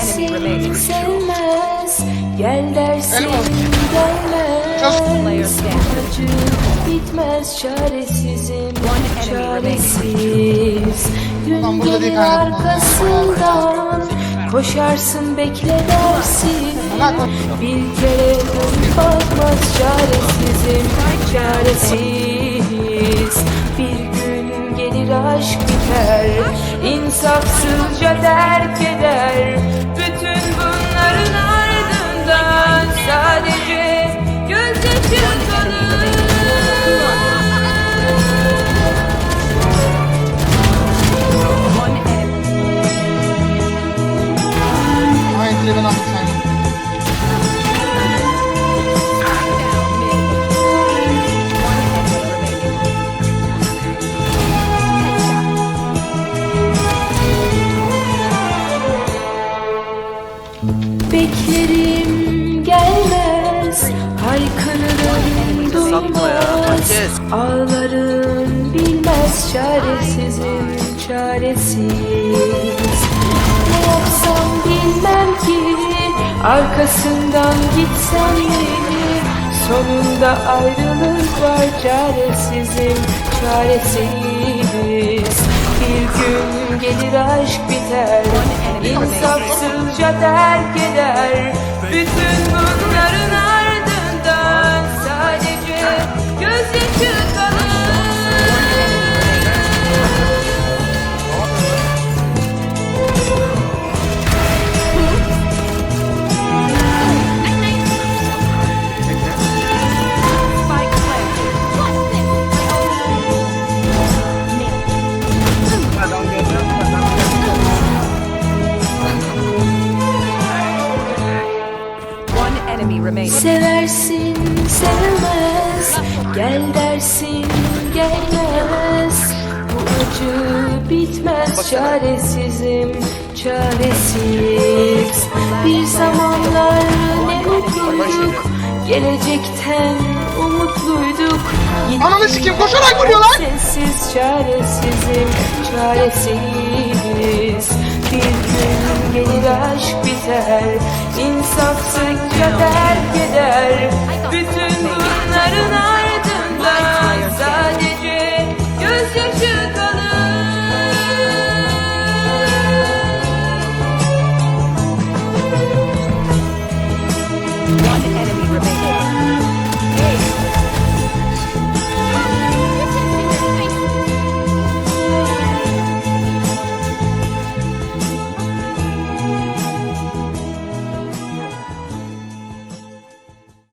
Dersin sevmez, gel dersin gelmez. Acı bitmez çaresizim, çaresiz. Gün gelir arkasından koşarsın bekle dersin. Bir kere dön bakmaz çaresizim, çaresiz. Bir gün gelir aşk biter, insafsızca derken. Beklerim gelmez. Haykırırım duymaz. Ağlarım bilmez Çaresizim çaresiz. Ne yapsam bilmem ki Arkasından gitsem mi Sonunda ayrılık var Çaresizim. Çaresiz Bir gün gelir aşk biter İnsafsızca terk Seversin sevmez Gel dersin gelmez. Bu acı bitmez. Çaresizim çaresiz. Bir zamanlar ne mutluyduk. Gelecekten umutluyduk. Yine Ananı sikeyim, koşarak vuruyor lan! Sessiz çaresizim çaresiz. Bir gün gelir aşk biter. İnsafsızca terk life.